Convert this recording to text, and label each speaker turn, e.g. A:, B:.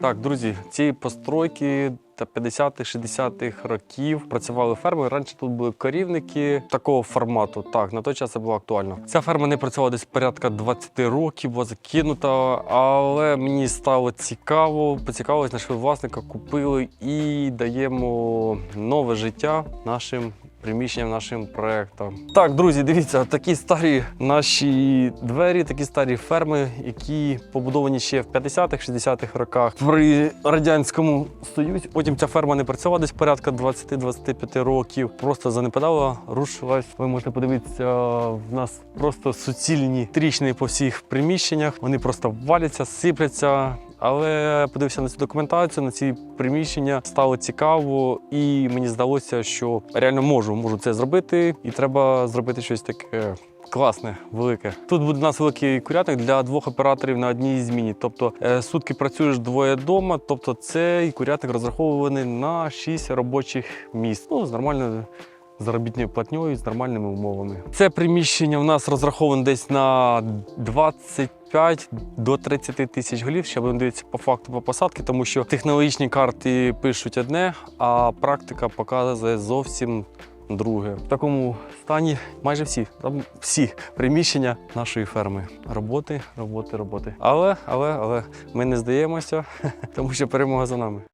A: Так, друзі, ці постройки та 50-х-60-х років працювали ферми. Раніше тут були корівники такого формату. Так, на той час це було актуально. Ця ферма не працювала десь порядка 20 років, була закинута, але мені стало цікаво, поцікавилось, знайшли власника, купили і даємо нове життя нашим. Приміщенням нашим проектам. Так, друзі, дивіться, такі старі наші двері, такі старі ферми, які побудовані ще в 50-х, 60-х роках при радянському союзі. Потім ця ферма не працювала десь порядка 20-25 років. Просто занепадала, рушилась. Ви можете подивитися, в нас просто суцільні тріщини по всіх приміщеннях. Вони просто валяться, сипляться. Але подивився на цю документацію, на ці приміщення, стало цікаво, і мені здалося, що реально можу, можу це зробити, і треба зробити щось таке. Класне, велике. Тут буде у нас великий курятник для двох операторів на одній зміні. Тобто е, сутки працюєш двоє вдома, тобто цей курятник розрахований на 6 робочих місць. Ну, з нормальною заробітною платньою, з нормальними умовами. Це приміщення у нас розраховане десь на 25 до 30 тисяч голів. Ще будемо дивитися по факту по посадки, тому що технологічні карти пишуть одне, а практика показує зовсім друге. В такому стані майже всі, там всі приміщення нашої ферми. Роботи, роботи, роботи. Але, але, але ми не здаємося, тому що перемога за нами.